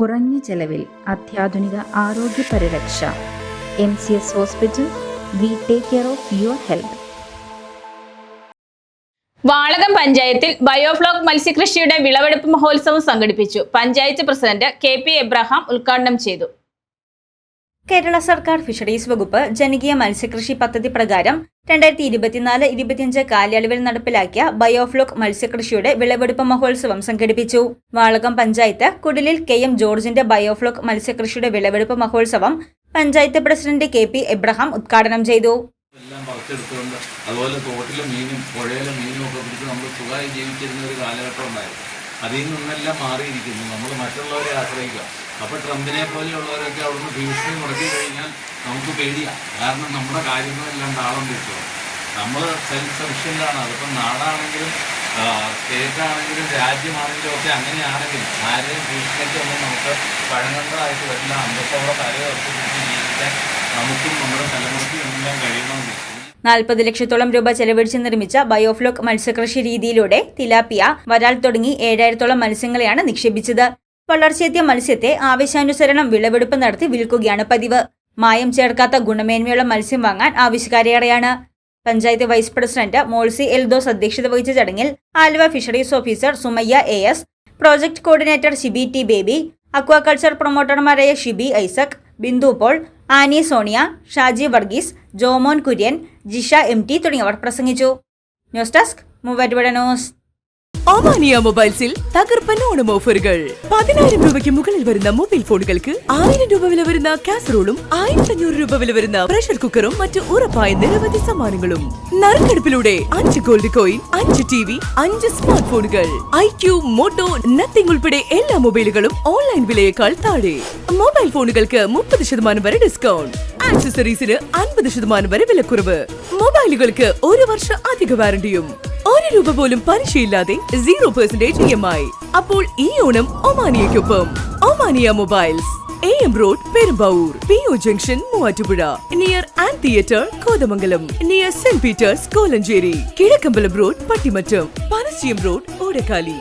കുറഞ്ഞ ചെലവിൽ അത്യാധുനിക ആരോഗ്യ പരിരക്ഷ. M C S hospital we take care of your health. Valakam പഞ്ചായത്തിൽ ബയോഫ്ലോക്ക് മത്സ്യകൃഷിയുടെ വിളവെടുപ്പ് മഹോത്സവം സംഘടിപ്പിച്ചു. Panchayat president K P Abraham ഉദ്ഘാടനം ചെയ്തു. കേരള സർക്കാർ ഫിഷറീസ് വകുപ്പ് ജനകീയ മത്സ്യകൃഷി പദ്ധതി പ്രകാരം രണ്ടായിരത്തി ഇരുപത്തിനാല് ഇരുപത്തിയഞ്ച് കാലയളവിൽ നടപ്പിലാക്കിയ ബയോഫ്ലോക്ക് മത്സ്യകൃഷിയുടെ വിളവെടുപ്പ് മഹോത്സവം സംഘടിപ്പിച്ചു. വാളകം പഞ്ചായത്ത് കുടിലിൽ കെ എം ജോർജിന്റെ ബയോഫ്ലോക്ക് മത്സ്യകൃഷിയുടെ വിളവെടുപ്പ് മഹോത്സവം panchayat president K P Abraham ഉദ്ഘാടനം ചെയ്തു. എല്ലാം അതുപോലെ തോട്ടിലും മീനും പുഴയിലും മീനും ഒക്കെ പിടിച്ച് നമ്മൾ സുഖമായി ജീവിച്ചിരുന്ന ഒരു കാലഘട്ടം അതിൽ നിന്നെല്ലാം മാറിയിരിക്കുന്നു. നമ്മൾ മറ്റുള്ളവരെ ആശ്രയിക്കുക അപ്പോൾ ട്രംപിനെ പോലെയുള്ളവരൊക്കെ അവിടുന്ന് ഭീഷണി മുടക്കി കഴിഞ്ഞാൽ നമുക്ക് പേടിയാണ് കാരണം നമ്മുടെ കാര്യങ്ങളെല്ലാം താളം വെച്ചോ നമ്മൾ സെൽഫ് സഫിഷ്യന്റാണ് അതിപ്പം നാടാണെങ്കിലും സ്റ്റേറ്റാണെങ്കിലും രാജ്യമാണെങ്കിലും ഒക്കെ അങ്ങനെയാണെങ്കിലും ആരെയും ഭീഷണിക്കൊന്നും നമുക്ക് പഴങ്ങളായിട്ട് വരില്ല അന്തസ്സോടെ തലയുറപ്പിച്ച് ജീവിക്കാൻ നമുക്കും നമ്മുടെ തലമുറയ്ക്കും നാൽപ്പത് ലക്ഷത്തോളം രൂപ ചെലവഴിച്ച് നിർമ്മിച്ച ബയോഫ്ലോക്ക് മത്സ്യകൃഷി രീതിയിലൂടെ തിലാപ്പിയ വരാൽ തുടങ്ങി ഏഴായിരത്തോളം മത്സ്യങ്ങളെയാണ് നിക്ഷേപിച്ചത്. വളർച്ചയെത്തിയ മത്സ്യത്തെ ആവശ്യാനുസരണം വിളവെടുപ്പ് നടത്തി വിൽക്കുകയാണ് പതിവ്. മായം ചേർക്കാത്ത ഗുണമേന്മയുള്ള മത്സ്യം വാങ്ങാൻ ആവശ്യക്കാരേറെയാണ്. പഞ്ചായത്ത് വൈസ് പ്രസിഡന്റ് മോൾസി എൽദോസ് അധ്യക്ഷത വഹിച്ച ചടങ്ങിൽ Aluva fisheries officer Sumayya A S project coordinator Shibi T Baby aquaculture പ്രൊമോട്ടർമാരായ Shibi Isaac Bindu Paul Annie Sonia Shaji Varghese Jomon Kurian Jisha M T തുടങ്ങിയവർ പ്രസംഗിച്ചു. News desk Muvattupuzha news Omania മൊബൈൽസിൽ തകർപ്പൻ ഓണം ഓഫറുകൾ. പതിനായിരം രൂപയ്ക്ക് മുകളിൽ വരുന്ന മൊബൈൽ ഫോണുകൾക്ക് ആയിരം രൂപ വില വരുന്ന കാസറോളും ആയിരത്തി അഞ്ഞൂറ് രൂപ വില വരുന്ന പ്രഷർ കുക്കറും മറ്റു ഉറപ്പായ നിരവധി സമ്മാനങ്ങളും. നറുക്കെടുപ്പിലൂടെ അഞ്ച് ഗോൾഡ് കോയിൻ അഞ്ച് ടി വി അഞ്ച് സ്മാർട്ട് ഫോണുകൾ ഐ ക്യൂ മോട്ടോ നത്തിങ് ഉൾപ്പെടെ എല്ലാ മൊബൈലുകളും ഓൺലൈൻ വിലയേക്കാൾ താഴെ. മൊബൈൽ ഫോണുകൾക്ക് മുപ്പത് ശതമാനം വരെ ഡിസ്കൗണ്ട് ആക്സസറീസിന് അൻപത് ശതമാനം വരെ വിലക്കുറവ്. മൊബൈലുകൾക്ക് ഒരു വർഷം അധിക വാറണ്ടിയും. ഒരു രൂപ പോലും പലിശയില്ലാതെ zero percentage E M I. അപ്പോൾ ഈ Onam ഒമാനിയയ്ക്കൊപ്പം. Omania mobiles. A M road Perumbavoor P O junction Muvattupuzha. Near and theatre Kothamangalam. Near Saint Peter's Kolenchery. Kizhakkambalam road Pattimattam. Panassiyam road Odakkali.